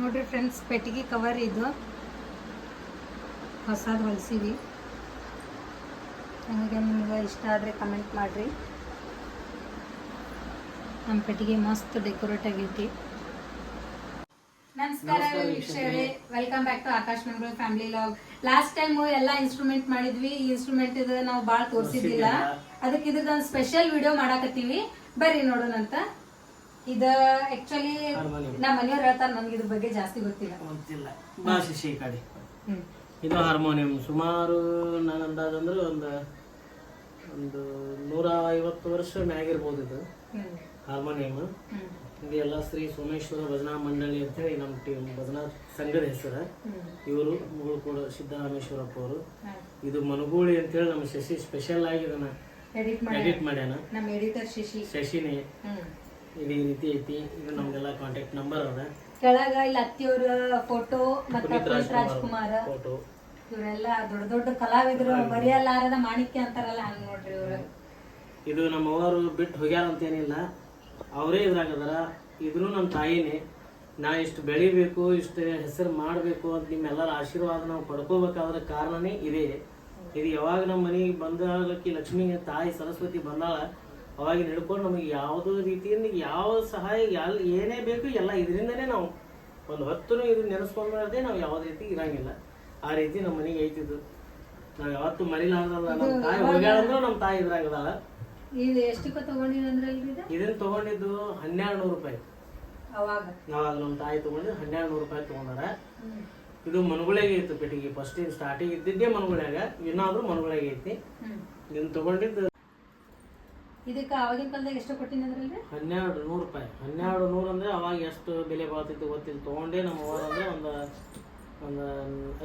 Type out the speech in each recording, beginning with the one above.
ನೋಡ್ರಿ ಫ್ರೆಂಡ್ಸ್ ಪೆಟ್ಟಿಗೆ ಕವರ್ ಇದು. ಹೊಸದು ಹೊಲಿಸಿವಿ. ನಿಮಗೆ ನಿಮ್ಗೆ ಇಷ್ಟ ಆದರೆ ಕಮೆಂಟ್ ಮಾಡಿರಿ. ನಮ್ಮ ಪೆಟ್ಟಿಗೆ ಮಸ್ತ್ ಡೆಕೋರೇಟ್ ಆಗೈತಿ. ನಮಸ್ಕಾರ ವೀಕ್ಷಕರೇ. Welcome back to Akash Mangala family vlog last time ಎಲ್ಲ ಇನ್ಸ್ಟ್ರೂಮೆಂಟ್ ಮಾಡಿದ್ವಿ. ಈ ಇನ್ಸ್ಟ್ರೂಮೆಂಟ್ ಇದು ನಾವು ಭಾಳ ತೋರಿಸಿದ್ದಿಲ್ಲ. ಅದಕ್ಕೆ ಇದ್ರದ್ದೊಂದು ಸ್ಪೆಷಲ್ ವಿಡಿಯೋ ಮಾಡಾಕತ್ತೀವಿ. ಬರ್ರಿ ನೋಡೋಣಂತ. ಇದು ಆಕ್ಚುಲಿ ನಮ್ಮ ಮನೆಯವ್ರು ಹೇಳ್ತಾರೆ ನನ್ಗೆ ಇದ್ರ ಬಗ್ಗೆ ಜಾಸ್ತಿ ಗೊತ್ತಿಲ್ಲ. ಗೊತ್ತಿಲ್ಲ. ಭಾಷೆ ಈ ಕಡೆ. ಹ್ಮ್. ಇದು ಹಾರ್ಮೋನಿಯಂ. ಸುಮಾರು ನಾನು ಅಂದಾಜಂದ್ರೆ ಒಂದು ಒಂದು ನೂರ ಐವತ್ತು ವರ್ಷ ಮ್ಯಾಗಿರ್ಬೋದು ಇದು. ಹಾರ್ಮೋನಿಯಂ. ಇದು ಎಲ್ಲ ಶ್ರೀ ಸೋಮೇಶ್ವರ ಭಜನಾ ಮಂಡಳಿ ಅಂತೇಳಿ ನಮ್ಮ ಟೀಮ್ ಭಜನಾ ಸಂಘದ ಹೆಸರು. ಇವರು ಮುಗುಳ್ಕೋಡು ಸಿದ್ದರಾಮೇಶ್ವರಪ್ಪ ಅವರು ಇದು ಮನುಗೂಳಿ ಅಂತೇಳಿ ನಮ್ಮ ಶಶಿ ಸ್ಪೆಷಲ್ ಆಗಿ ಇದನ್ನ ಎಡಿಟ್ ಮಾಡಿ ಎಡಿಟ್ ಮಾಡ್ಯಾನ. ಶಶಿನೇ. ಇದು ಈ ರೀತಿ ಐತಿ. ಇದು ನಮ್ಗೆಲ್ಲ ಕಾಂಟ್ಯಾಕ್ಟ್ ನಂಬರ್ ಅದ. ಕೆಳಗ ಇಲ್ಲಿ ಅತ್ತಿಯವರ ಫೋಟೋ ಮತ್ತೆ ಪುನೀತ್ ಪುನೀತ್ ರಾಜ್ಕುಮಾರ್ ಫೋಟೋ ಇವರೆಲ್ಲ ದೊಡ್ಡ ದೊಡ್ಡ ಕಲಾವಿದರು ಮರೆಯಲಾರದ ಮಾಣಿಕ್ಯ ಅಂತಾರಲ್ಲ ಹಂಗ ನೋಡ್ರಿ ಇವ್ರು. ಇದು ನಮ್ಮ ಅವರು ಬಿಟ್ಟು ಹೋಗ್ಯಾರ ಅಂತೇನಿಲ್ಲ. ಅವರೇ ಇದ್ರಾಗದಾರ ಇದ್ರು ನಮ್ಮ ತಾಯಿನೇ. ನಾ ಇಷ್ಟು ಬೆಳಿಬೇಕು ಇಷ್ಟು ಹೆಸರು ಮಾಡಬೇಕು ಅಂತ ನಿಮ್ಮೆಲ್ಲರ ಆಶೀರ್ವಾದ ನಾವು ಪಡ್ಕೋಬೇಕಾದ್ರ ಕಾರಣನೇ ಇದೇ. ಇದು ಯಾವಾಗ ನಮ್ಮ ಮನೆಗೆ ಬಂದಾಗಕ್ಕೆ ಲಕ್ಷ್ಮಿ ತಾಯಿ ಸರಸ್ವತಿ ಬಂದಾಳ ಅವಾಗ ಹಿಡ್ಕೊಂಡು ನಮಗೆ ಯಾವುದೋ ರೀತಿಯಿಂದ ಯಾವ ಸಹಾಯ ಎಲ್ಲ ಏನೇ ಬೇಕು ಎಲ್ಲ ಇದರಿಂದನೇ ನಾವು ಒಂದು ಹೊತ್ತು ಇದು ನೆನೆಸ್ಕೊಂಡ್ರೆ ನಾವು ಯಾವುದೇ ರೀತಿ ಇರಂಗಿಲ್ಲ. ಆ ರೀತಿ ನಮ್ಮ ಮನೆಗೆ ಐತಿದ್ದು ನಾವು ಯಾವತ್ತು ಮರಿಲಾರ್ದಲ್ಲ ನಮ್ಮ ತಾಯಿ ಹೋಗ್ಯಾಳ ಅಂದ್ರೂ ನಮ್ಮ ತಾಯಿ ಇದ್ರಾಗದಲ್ಲ ಇದು ಎಷ್ಟಕ್ಕೆ ಇದನ್ನ ತಗೊಂಡಿದ್ದು ಹನ್ನೆರಡು ನೂರು ರೂಪಾಯಿ. ಅವಾಗ? ಅವಾಗ ನಮ್ಮ ತಾಯಿ ತಗೊಂಡಿದ್ದು ಹನ್ನೆರಡು ನೂರು ರೂಪಾಯಿ ತಗೊಂಡಾರ. ಇದು ಮನಗುಳೆಗೆ ಇತ್ತು ಪೆಟ್ಟಿಗೆ. ಫಸ್ಟ್ ಸ್ಟಾರ್ಟಿಂಗ್ ಇದ್ದಿದ್ದೇ ಮನುಗುಳಿಯಾಗ ಇನ್ನಾದ್ರೂ ಮನಗುಳೆಗೆ ಐತಿ. ಇದನ್ನ ತಗೊಂಡಿದ್ದು ಇದಕ್ಕ ಅವಾಗಿನ ಕಾಲದಾಗ ಎಷ್ಟು ಕೊಟ್ಟಿನಂದ್ರಲ್ರಿ ಹನ್ನೆರಡು ನೂರು ರೂಪಾಯಿ. ಹನ್ನೆರಡು ನೂರು ಅಂದ್ರೆ ಅವಾಗ ಎಷ್ಟು ಬೆಲೆ ಬಾಳ್ತಿತ್ತು ಗೊತ್ತಿಲ್ಲ. ತಗೊಂಡೆ ನಮ್ಮ ಅವ್ವ ಅಂದ್ರೆ ಒಂದು ಒಂದು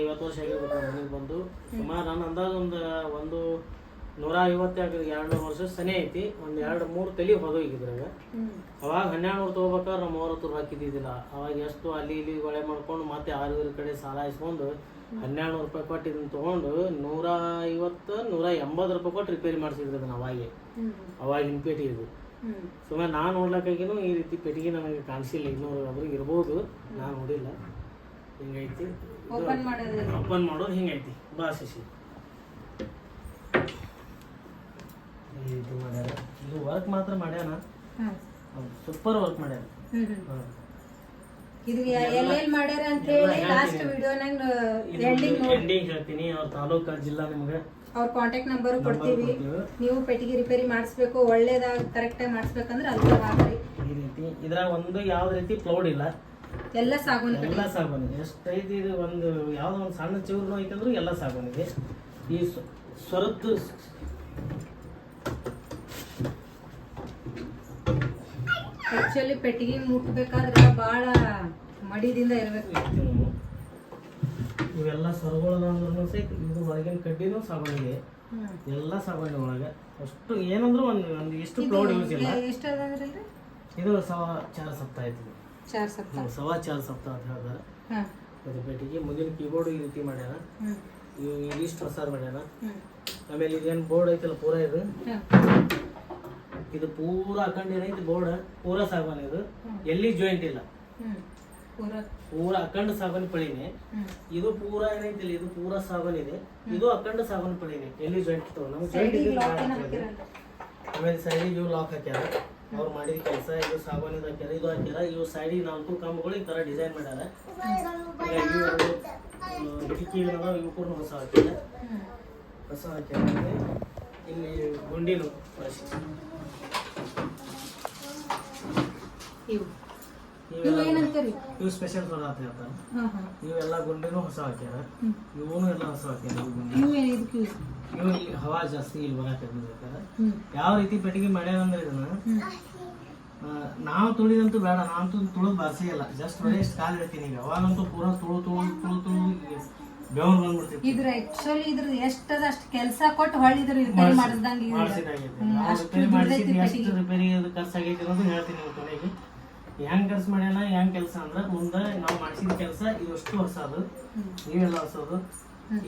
ಐವತ್ತು ವರ್ಷ ಆಗಿರ್ಬೇಕು ಮನೆಗೆ ಬಂದು. ಸುಮಾರು ನನ್ನ ಅಂದಾಗ ಒಂದು ಒಂದು ನೂರ ಐವತ್ತೆರಡು ಎರಡು ನೂರು ವರ್ಷ ಸನಿ ಐತಿ. ಒಂದ್ ಎರಡು ಮೂರು ತಲೆ ಹೊದೋಗಿದ್ರಾಗ ಅವಾಗ ಹನ್ನೆರಡು ನೂರು ತಗೋಬೇಕಾದ್ರೆ ನಮ್ಮ ಮೂವತ್ತು ಹಾಕಿದ್ದಿದ್ದಿಲ್ಲ. ಅವಾಗ ಎಷ್ಟು ಅಲ್ಲಿ ಇಲ್ಲಿ ಗೊಳೆ ಮಾಡ್ಕೊಂಡು ಮತ್ತೆ ಆರು ಕಡೆ ಸಾಲ ಇಸ್ಕೊಂಡು ಹನ್ನೆರಡು ನೂರು ರೂಪಾಯಿ ಕೊಟ್ಟು ಇದನ್ನ ತೊಗೊಂಡು ನೂರ ಐವತ್ತು ನೂರ ಎಂಬತ್ತು ರೂಪಾಯಿ ಕೊಟ್ಟು ರಿಪೇರಿ ಮಾಡಿಸಿದ್ರು ಅದನ್ನ ಅವಾಗೆ. ಅವಾಗ ಅವಾಗಿನ ಪೇಟಿ ಇದು. ಸುಮ್ಮನೆ ನಾನು ನೋಡ್ಲಕ್ಕಾಗಿನೂ ಈ ರೀತಿ ಪೆಟ್ಟಿಗೆ ನನಗೆ ಕಾಣಿಸಿಲ್ಲ. ಇನ್ನೂರು ಅವ್ರಿಗೆ ಇರ್ಬೋದು. ನಾನು ನೋಡಿಲ್ಲ. ಹಿಂಗೈತಿ. ಓಪನ್ ಮಾಡೋದು. ಓಪನ್ ಮಾಡೋದು ಹಿಂಗೈತಿ. ಬಾ ಶಶಿ. ರೀತಿ ಮಾಡ್ಯಾರ. ಇದು ವರ್ಕ್ ಮಾತ್ರ ಮಾಡ್ಯಾನ. ಸೂಪರ್ ವರ್ಕ್ ಮಾಡ್ಯಾನ. ಹ್ಮ್. ಇದು ಎಲ್ಲೆಲ್ಲಿ ಮಾಡ್ಯಾರ ಅಂತ ಹೇಳಿ ಲಾಸ್ಟ್ ವಿಡಿಯೋನಾಗ ಎಂಡಿಂಗ್ ನೋಡಿ. ಎಂಡಿಂಗ್ ಹೇಳ್ತೀನಿ. ಅವ್ರ ತಾಲೂಕ ಜಿಲ್ಲಾ ನಿಮಗೆ. ಅವ್ರ ಕಾಂಟ್ಯಾಕ್ಟ್ ನಂಬರ್ ಕೊಡ್ತೀವಿ. ಕೊಡ್ತೀವಿ. ನೀವು ಪೆಟ್ಟಿಗೆ ರಿಪೇರಿ ಮಾಡಿಸ್ಬೇಕು ಒಳ್ಳೇದಾಗ ಕರೆಕ್ಟಾಗಿ ಮಾಡಿಸ್ಬೇಕಂದ್ರೆ ಅಲ್ಲಿ ಮಾಡ್ರಿ ಈ ರೀತಿ ಇದ್ರಾಗ ಒಂದು ಯಾವ್ದು ರೀತಿ ಪ್ಲೌಡ್ ಇಲ್ಲ. ಎಲ್ಲ ಕಡೆ ಎಲ್ಲ ಸಾಬೂನ್ ಇದೆ ಎಷ್ಟೈತಿ ಇದು ಒಂದು ಯಾವ್ದೋ ಒಂದು ಸಣ್ಣ ಚಿಗುರು ಐತಂದ್ರೂ ಎಲ್ಲ ಸಾಬೂನ್ ಇದೆ ಈ ಸ್ವರತ್ತು ಸ್ವರದ್ದು ಆಕ್ಚುಲಿ ಪೆಟ್ಟಿಗೆ ಮುಟ್ಬೇಕಾದ್ರೆ ಭಾಳ ಮಡಿದಿಂದ ಇರಬೇಕು. ಇವೆಲ್ಲ ಸೊರಗಳು ಅಂದ್ರೂ ಸಹಿತ ಇದು ಹೊರಗಿನ ಕಡ್ಡಿನೂ ಹ್ಮ್. ಎಲ್ಲ ಸಾಬೂನ್ ಒಳಗೆ. ಅಷ್ಟು ಏನಂದ್ರೂ ಒಂದು ಒಂದು ಎಷ್ಟು ಪ್ರೌಡ್ ಯೂಸ್ ಇಲ್ಲ ಎಷ್ಟು ಅದಂದ್ರಲ್ರಿ? ಇದು ಸವಾ ಚಾರ್ ಸಪ್ತಾಹ ಐತಿ ಸವಾ ಚಾರ್ ಸವಾ ಸಪ್ತಾಹ ಅಂತ ಹೇಳ್ತಾರೆ ಅದು ಪೆಟ್ಟಿಗೆ ಮುಂದಿನ ಕೀಬೋರ್ಡ್ ಈ ರೀತಿ ಮಾಡ್ಯಾರ. ಇಷ್ಟು ಇವು ಇದಿಷ್ಟು ಹೊಸ ಮಾಡ್ಯಾರ. ಆಮೇಲೆ ಇದೇನು ಬೋರ್ಡ್ ಐತಲ್ಲ ಪೂರ ಇದು? ಇದು ಪೂರ ಹಾಕೊಂಡು ಏನೈತಿ ಬೋರ್ಡ್ ಪೂರ ಸಾಗವಾನಿ ಇದು. ಎಲ್ಲಿ ಜಾಯಿಂಟ್ ಇಲ್ಲ. ಪೂರ. ಅಖಂಡ ಸಾಗವಾನಿ ಪಳಿನಿ. ಇದು ಪೂರ ಏನೈತಿಲ್ಲ ಇದು ಪೂರ ಸಾಗವಾನಿ ಇದೆ. ಇದು ಅಖಂಡ ಸಾಗವಾನಿ ಪಳಿನಿ. ಎಲ್ಲಿ ಜಾಯಿಂಟ್ ಇರ್ತಾವ ನಮ್ಗೆ ಜಾಯಿಂಟ್ ಇದೆ ಆಮೇಲೆ ಸೈಡಿಗೆ ಇವು ಲಾಕ್ ಹಾಕ್ಯಾರ. ಅವ್ರು ಮಾಡಿದ ಕೆಲಸ ಇದು ಸಾಗವಾನಿದ ಹಾಕ್ಯಾರ ಇದು ಹಾಕ್ಯಾರ. ಇವು ಸೈಡಿಗೆ ನಾಲ್ಕು ಕಂಬಗಳು ಈ ಥರ ಡಿಸೈನ್ ಮಾಡ್ಯಾರ. ಇವು ಕೂಡ ಹೊಸ ಹಾಕ್ಯಾರ. ಹೊಸ ಹಾಕ್ಯಾರ. ಇಲ್ಲಿ ಗುಂಡಿನು. ಇವು. ಇವು ಏನಂತೀರಿ? ಇವು ಸ್ಪೆಷಲ್ ಫಾರ್ ಅಂತ ಹೇಳ್ತಾರೆ. ಹಾಂ ಹಾಂ. ಇವೆಲ್ಲ ಗುಂಡಿನೂ ಹೊಸ ಹಾಕ್ಯಾರ. ಇವನು ಎಲ್ಲ ಹೊಸ ಹಾಕ್ಯಾರ ಇವು ಗುಂಡಿ. ಇವು ಇದಕ್ಕೆ ಯೂಸ್ ಇವು ಇಲ್ಲಿ ಹವಾ ಜಾಸ್ತಿ ಇಲ್ಲಿ ಬರಕ್ಕೆ ಯಾವ ರೀತಿ ಪೆಟ್ಟಿಗೆ ಮಾಡ್ಯಾರ ಅಂದ್ರೆ ಇದನ್ನ ನಾವು ತುಳಿದಂತೂ ಬೇಡ ನಾನಂತೂ ತುಳು ಬಾಸೆ ಇಲ್ಲ ಜಸ್ಟ್ ಬರೀ ಕಾಲು ಇಡ್ತೀನಿ ಈಗ. ಅವಾಗಂತೂ ಪೂರಾ ತುಳು ತುಳು ಇದ್ರ ಆಕ್ಚುಲಿ ಇದ್ರ ಎಷ್ಟದ ಅಷ್ಟು ಕೆಲಸ ಕೊಟ್ಟು ಹೊಳ್ಳಿ ಇದ್ರ ರಿಪೇರಿ ಮಾಡಿಸ್ದಂಗ ಅಷ್ಟು ದುಡ್ಡೈತಿ ಎಷ್ಟು ರಿಪೇರಿ ಅದು ಖರ್ಚಾಗೈತೆ ಅನ್ನೋದು ಹೇಳ್ತೀನಿ ನಿಮ್ಮ ಕೊನೆಗೆ. ಹೆಂಗ್ ಕೆಲಸ ಮಾಡ್ಯಾನ ಹೆಂಗ್ ಕೆಲಸ ಅಂದ್ರೆ ಮುಂದೆ ನಾವು ಮಾಡಿಸಿದ ಕೆಲಸ ಇವಷ್ಟು ಹೊಸದು. ನೀವೆಲ್ಲ ಹೊಸದು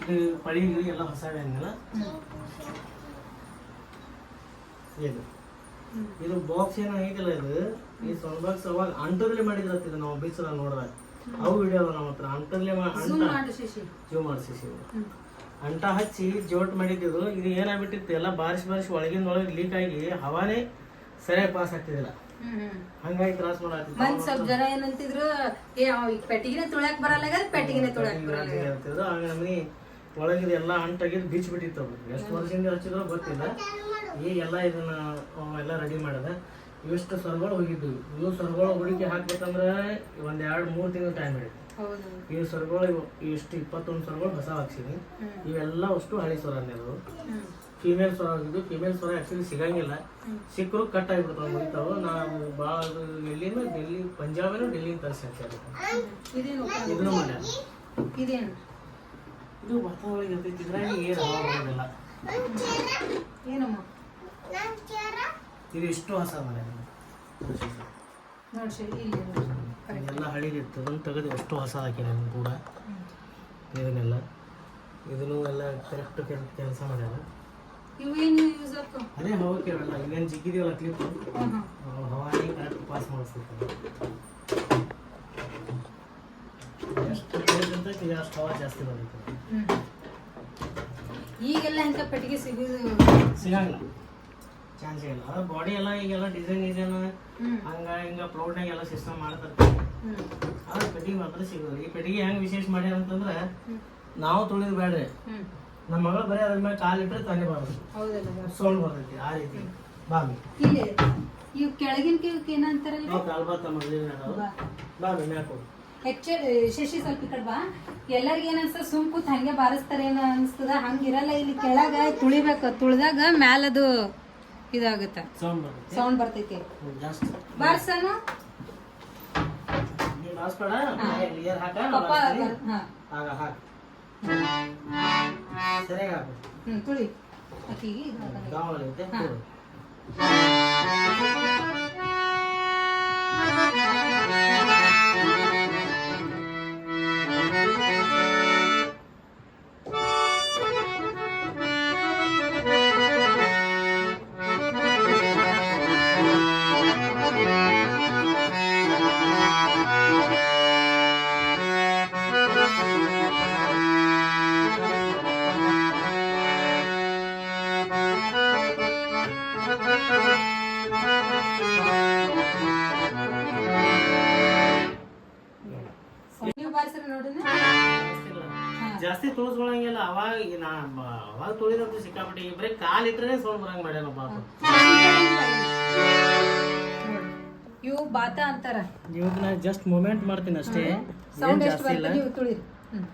ಇದು ಪಳಿ ಎಲ್ಲ ಹೊಸ ಏನಿಲ್ಲ ಇದು. ಇದು ಬಾಕ್ಸ್ ಏನೋ ಐತಿಲ್ಲ ಇದು? ಈ ಸೌಂಡ್ ಬಾಕ್ಸ್ ಅವಾಗ ಅಂಟರ್ಲಿ ಮಾಡಿದ್ರತ್ತಿದ ನಾವು ಬೀಚ್ ನೋಡಿದಾಗ. ಅವು ವಿಡಿಯೋ ನಮ್ಮ ಹತ್ರ. ಅಂತಲ್ಲೇ ಜೂ ಮಾಡಿಸಿ ಅಂಟ ಹಚ್ಚಿ ಜೋಟ್ ಮಾಡಿದ್ದು ಇದು ಏನಾಗ್ಬಿಟ್ಟಿತ್ತು ಎಲ್ಲ ಬಾರಿಸಿ ಬಾರಿಸಿ ಒಳಗಿಂದ ಒಳಗೆ ಲೀಕ್ ಆಗಿ ಹವಾನೆ ಸರಿಯಾಗಿ ಪಾಸ್ ಆಗ್ತಿದಿಲ್ಲ ಹಂಗಾಗಿ ತ್ರಾಸ ಮಾಡತ್ತಿತ್ತು ಮನ್ ಸ್ವಲ್ಪ ಜನ ಏನಂತಿದ್ರು ಏ ಪೆಟ್ಟಿಗೆನೆ ತುಳ್ಯಾಕ್ ಬರಲ್ಲ ಪೆಟ್ಟಿಗೆನೆ ತುಳ್ಯಾಕ್ ಬರಲ್ಲ ಹೇಳ್ತಿದ್ರು ಆಗ ನಮಗೆ ಒಳಗಿದ ಎಲ್ಲ ಅಂಟಾಗಿದ್ದು ಬೀಚ್ ಬಿಟ್ಟಿತ್ತು ಎಷ್ಟು ವರ್ಷದಿಂದ ಹಚ್ಚಿದ್ರು ಗೊತ್ತಿಲ್ಲ. ಈಗ ಎಲ್ಲ ಇದನ್ನ ಎಲ್ಲ ರೆಡಿ ಮಾಡದ. ಇವಿಷ್ಟು ಸ್ವರಗಳು ಹೋಗಿದ್ದು? ಇವು ಸ್ವರಗಳು ಹುಡುಕಿ ಹಾಕ್ಬೇಕಂದ್ರೆ ಒಂದ್ ಎರಡು ಮೂರು ತಿಂಗಳು ಟೈಮ್ ಹಿಡಿತು ಇವು ಈ ಸ್ವರ್ಗಳು ಇಷ್ಟು ಇಪ್ಪತ್ತೊಂದು ಸ್ವರಗಳು ಹೊಸ ಹಾಕ್ಸಿನಿ. ಇವೆಲ್ಲ ಅಷ್ಟು ಹಳೆ ಸ್ವರ ಅನ್ನೋದು ಫಿಮೇಲ್ ಸ್ವರ ಆಗಿದ್ದು ಫಿಮೇಲ್ ಸ್ವರ ಆಕ್ಚುಲಿ ಸಿಗಂಗಿಲ್ಲ. ಸಿಕ್ಕರು ಕಟ್ ಆಗಿಬಿಡ್ತಾವೆ ಮುಗಿತಾವು ನಾವು ಭಾಳ ಎಲ್ಲಿನೂ ಡೆಲ್ಲಿ ಪಂಜಾಬಿನೂ ಡೆಲ್ಲಿನ ತರಿಸಿ ಇದೇನು ಇದನ್ನು ಮಾಡ್ಯಾರ. ಇದು ವಾತಾವರಣ ಇರ್ತೈತಿ. ಇದ್ರಾಗ ಏನು ಏನಮ್ಮ? ಇದು ಎಷ್ಟು ಹೊಸ ಮನೆ ನೋಡಿ ಇಲ್ಲಿ ನೋಡು. ಎಲ್ಲ ಹಳಿದಿತ್ತು ಅದನ್ನು ತೆಗೆದು ಎಷ್ಟು ಹೊಸ ಹಾಕಿದೆ ನಾನು ಕೂಡ. ಇದನ್ನೆಲ್ಲ. ಇದನ್ನು ಎಲ್ಲ ಕರೆಕ್ಟ್ ಕೆಲಸ ಮಾಡ್ಯಾರ. ಇವು ಏನು ಯೂಸ್ ಆಗ್ತಾವ ಅದೇ ಹವಕ್ಕೆ ಇರಲ್ಲ ಇಲ್ಲೇನು ಜಿಗ್ಗಿದೆಯಲ್ಲ ಕ್ಲಿಪ್ ಹವಾನಿ ಕರೆಕ್ಟ್ ಪಾಸ್ ಮಾಡಿಸ್ತೈತೆ ಎಷ್ಟು ಇರ್ತೈತಿ ಅಷ್ಟು ಹವಾ ಜಾಸ್ತಿ ಬರುತ್ತೆ. ಈಗೆಲ್ಲ ಇಂಥ ಪೆಟ್ಟಿಗೆ ಸಿಗೋದು? ಸಿಗಂಗಿಲ್ಲ. ಚಾನ್ಸೇ ಇಲ್ಲ. ಅದ್ರ ಬಾಡಿ ಎಲ್ಲ ಈಗೆಲ್ಲ ಡಿಸೈನ್ ಡಿಸೈನ್ ಹ್ಮ್. ಹಂಗ ಹಿಂಗ ಪ್ಲೌಟ್ನಾಗ ಎಲ್ಲ ಸಿಸ್ಟಮ್ ಮಾಡ್ತಾರೆ ಆದ್ರೆ ಪೆಟ್ಟಿಗೆ ಮಾತ್ರ ಸಿಗೋದು ಈ ಪೆಟ್ಟಿಗೆ ಹೆಂಗ್ ವಿಶೇಷ ಮಾಡ್ಯಾರ ಅಂತಂದ್ರೆ ನಾವು ತುಳಿದ್ ಬೇಡ್ರಿ ನಮ್ಮ ಮಗಳು ಬರೀ ಅದ್ರ ಮೇಲೆ ಕಾಲಿಟ್ರೆ ತಾನೇ ಬರೋದು ಸೋಲ್ ಸೌಂಡ್ ಬರ್ತೈತಿ ಆ ರೀತಿ. ಬಾಮಿ ಇಲ್ಲಿ ಇವ್ ಕೆಳಗಿನ ಕಿವಕ್ಕೆ ಏನಂತಾರಲ್ಲ ಕಾಲ್ಬಾತ ಮೊದಲಿನ ಬಾ. ಬಾಮಿ ಮ್ಯಾಕು ಆಕ್ಚುಲಿ ಶಶಿ ಸ್ವಲ್ಪ ಈ ಕಡೆ ಬಾ. ಎಲ್ಲರಿಗ ಏನ್ ಅನ್ಸ್ತದ ಸುಮ್ ಕೂತ್ ಹಂಗೆ ಬಾರಿಸ್ತಾರೆ ಏನೋ ಅನ್ಸ್ತದ ಹಂಗಿರಲ್ಲ ಇಲ್ಲಿ ಕೆಳಗ ತುಳಿಬೇಕು. ತುಳಿದಾಗ ಮ್ಯಾಲದು ಇದಾಗುತ್ತ. ಸೌಂಡ್ ಬರ್ತೈತಿ. ಹ್ಮ್, ತುಳಿ ಬಾರ್ಸನು? ತುಳಿ. ಬಾಸ್ಬೇಡ ಕ್ಲಿಯರ್ ಜಾಸ್ತಿ ತುಳಿಸ್ಕೊಳಂಗಿಲ್ಲ ಅವಾಗ ನಾ ಅವಾಗ ತುಳಿದಂತೂ ಸಿಕ್ಕಾಪಟ್ಟೆ ಬರೀ ಕಾಲ್ ಇಟ್ರೆ ಸೌಂಡ್ ಬರಂಗ್ ಮಾಡ್ಯಾನ ಪಾಪ ಇವು ಬಾತ ಅಂತಾರ. ಇವಾಗ ನಾ ಜಸ್ಟ್ ಮೂಮೆಂಟ್ ಮಾಡ್ತೀನಿ ಅಷ್ಟೇ. ಸೌಂಡ್ ಎಷ್ಟು ಜಾಸ್ತಿ ಇಲ್ಲ. ಬರ್ತದೆ ನೀವು ತುಳಿರಿ ಹ್ಮ್.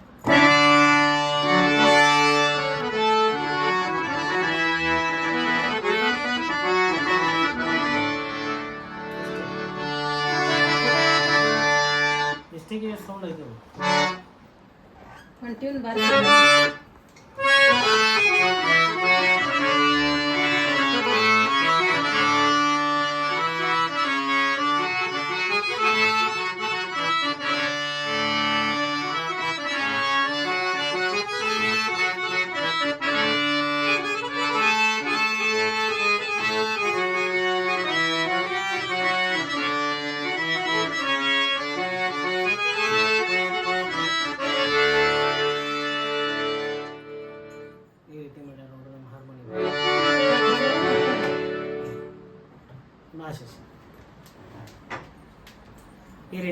ಒಂದು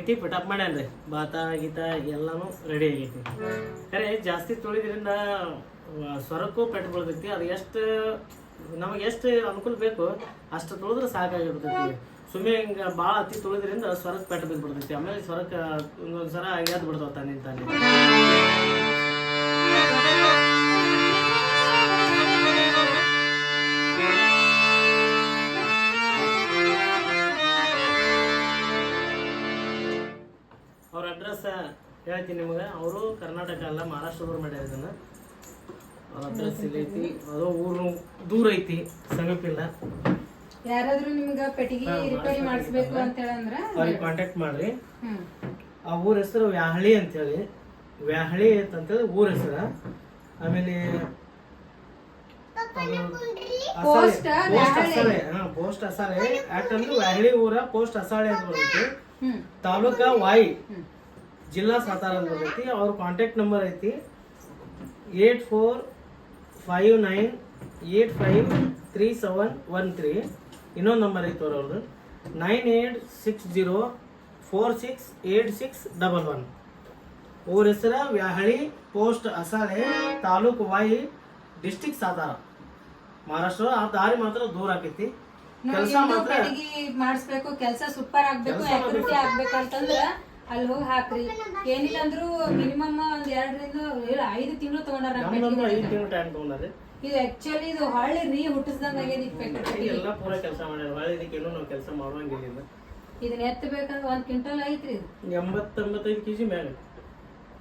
ರೀತಿ ಪಿಟಪ್ ಮಾಡ್ಯಾನ್ರಿ. ಬಾತ, ಗೀತ, ಎಲ್ಲಾನು ರೆಡಿ ಆಗೈತಿ. ಖರೆ, ಜಾಸ್ತಿ ತುಳಿದ್ರಿಂದ ಸ್ವರಕ್ಕೂ ಪೆಟ್ಟು ಬೀಳ್ತೈತಿ. ಅದು ಎಷ್ಟು, ನಮಗೆ ಎಷ್ಟು ಅನುಕೂಲ ಬೇಕು, ಅಷ್ಟು ತುಳಿದ್ರೆ ಸಾಕಾಗಿರ್ತೈತಿ ಸುಮ್ಮನೆ ಹಿಂಗೆ ಭಾಳ ಅತಿ ತುಳಿದ್ರಿಂದ ಸ್ವರಕ್ಕೆ ಪೆಟ್ಟು ಬಿದ್ದು ಬಿಡ್ತೈತಿ ಆಮೇಲೆ ಸ್ವರಕ್ಕೆ ಒಂದೊಂದು ಸಲ ಎದ್ದು ಬಿಡ್ತಾವ ತಾನೆ ತಾನೆ. ಹೇಳ್ತೀನಿ ನಿಮಗೆ. ಅವರು ಕರ್ನಾಟಕ ಅಲ್ಲ ಮಹಾರಾಷ್ಟ್ರದವ್ರು ಮಾಡ್ಯಾರ ಇದನ್ನು. ಅವ್ರ ಅಡ್ರೆಸ್ ಇಲ್ಲಿ ಐತಿ. ಅದು ಊರು ದೂರ ಐತಿ ಸಮೀಪ ಇಲ್ಲ ಯಾರಾದ್ರೂ ನಿಮ್ಗ ಪೆಟ್ಟಿಗೆ ಹಾ, ರಿಪೇರಿ ಮಾಡ್ಸ್ಬೇಕು ಅಂತ ಹೇಳಂದ್ರೆ ಅವ್ರಿಗೆ ಕಾಂಟ್ಯಾಕ್ಟ್ ಮಾಡ್ರಿ. ಆ ಊರ ಹೆಸರು ವ್ಯಾಹಳಿ ಅಂತೇಳಿ. ವ್ಯಾಹಳಿ ಅಂತೇಳಿ ಊರ ಹೆಸರು. ಆಮೇಲೆ Post ವ್ಯಾಹಳಿ. ಪೋಸ್ಟ್ ಅಸಾಳೆ. ಯಾಕಂದ್ರೆ ವ್ಯಾಹಳಿ ಊರ ಪೋಸ್ಟ್ ಅಸಾಳೆ ಅಂತ ಬರ್ತೈತಿ. ತಾಲೂಕಾ ವಾಯಿ. ಜಿಲ್ಲಾ ಸಾತಾರ ಬರ್ತೈತಿ. ಅವ್ರ ಕಾಂಟ್ಯಾಕ್ಟ್ ನಂಬರ್ ಐತಿ eight four five nine eight five three seven one three. ಇನ್ನೊಂದು ನಂಬರ್ ಐತಿ ಅವ್ರವ್ರದ್ದು nine eight six zero four six eight six double one. ಅವ್ರ ಹೆಸರ ವ್ಯಾಹಳಿ ಪೋಸ್ಟ್ ಅಸಾಳೆ ತಾಲೂಕು ವಾಯಿ ಡಿಸ್ಟಿಕ್ ಸಾತಾರ. ಮಹಾರಾಷ್ಟ್ರ ಆ ದಾರಿ ಮಾತ್ರ ದೂರ ಆಕೈತಿ. ಕೆಲಸ ಮಾತ್ರ ಮಾಡಿಸ್ಬೇಕು ಕೆಲಸ ಸೂಪರ್ ಆಗ್ಬೇಕು ಆಕ್ಟಿವಿಟಿ ಆಗ್ಬೇಕಂತಂದ್ರ ಅಲ್ಲಿ ಹೋಗಿ ಹಾಕ್ರಿ. ಏನಿಲ್ಲ ಅಂದ್ರು ಮಿನಿಮಮ್ ಒಂದ್ ಎರಡರಿಂದ ಇಲ್ಲ ಐದು ತಿಂಗಳು ತಗೊಂಡಾರ ನಮ್ಮ ನಮ್ದೊಂದು ಪೆಟ್ಟಿಗೆ. ಐದು ತಿಂಗಳು ಟೈಮ್ ತಗೊಂಡ್ರಿ. ಇದು ಆಕ್ಚುಲಿ ಇದು ಹಳ್ಳಿ ರೀ ಹುಟ್ಟಿಸ್ದಂಗ ಆಗ್ಯದ ಪೆಟ್ಟಿಗೆ. ಎಲ್ಲ ಪೂರ ಕೆಲಸ ಮಾಡ್ಯಾರ. ಹೊಳ್ಳಿ ಇದಕ್ಕೇನು ನಾವು ಕೆಲಸ ಮಾಡುವಂಗಿಲ್ಲ ಇದನ್ನ ಎತ್ತಬೇಕಂದ್ರೆ ಒಂದ್ ಕ್ವಿಂಟಲ್ ಐತ್ರಿ ಇದು. ಎಂಬತ್ತೊಂಬತ್ತೈದು ಕೆಜಿ ಮ್ಯಾಗ.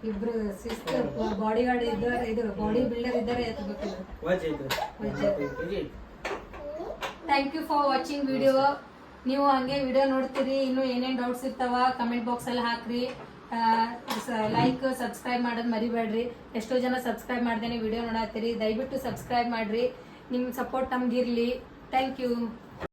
ಇಬ್ರು ಸಿಸ್ಟರ್ ಬಾಡಿ ಗಾರ್ಡ್ ಇದ್ದಾರೆ ಇದು ಬಾಡಿ ಬಿಲ್ಡರ್ ಇದ್ದಾರೆ ಎತ್ತಬೇಕು ವಜ್ ಐತ್ರಿ. Thank you for watching video ನೀವು ಹಂಗೆ ವಿಡಿಯೋ ನೋಡ್ತೀರಿ, ಇನ್ನು ಏನೇನು ಡೌಟ್ಸ್ ಇರ್ತಾವ ಕಮೆಂಟ್ ಬಾಕ್ಸಲ್ಲಿ ಹಾಕ್ರಿ. ಲೈಕ್ ಸಬ್ಸ್ಕ್ರೈಬ್ ಮಾಡೋದು ಮರಿಬೇಡ್ರಿ. ಎಷ್ಟೋ ಜನ ಸಬ್ಸ್ಕ್ರೈಬ್ ಮಾಡ್ದೇನೆ ವಿಡಿಯೋ ನೋಡತ್ತೀರಿ. ದಯವಿಟ್ಟು ಸಬ್ಸ್ಕ್ರೈಬ್ ಮಾಡ್ರಿ. ನಿಮ್ಮ ಸಪೋರ್ಟ್ ನಮ್ಗಿರ್ಲಿ. Thank you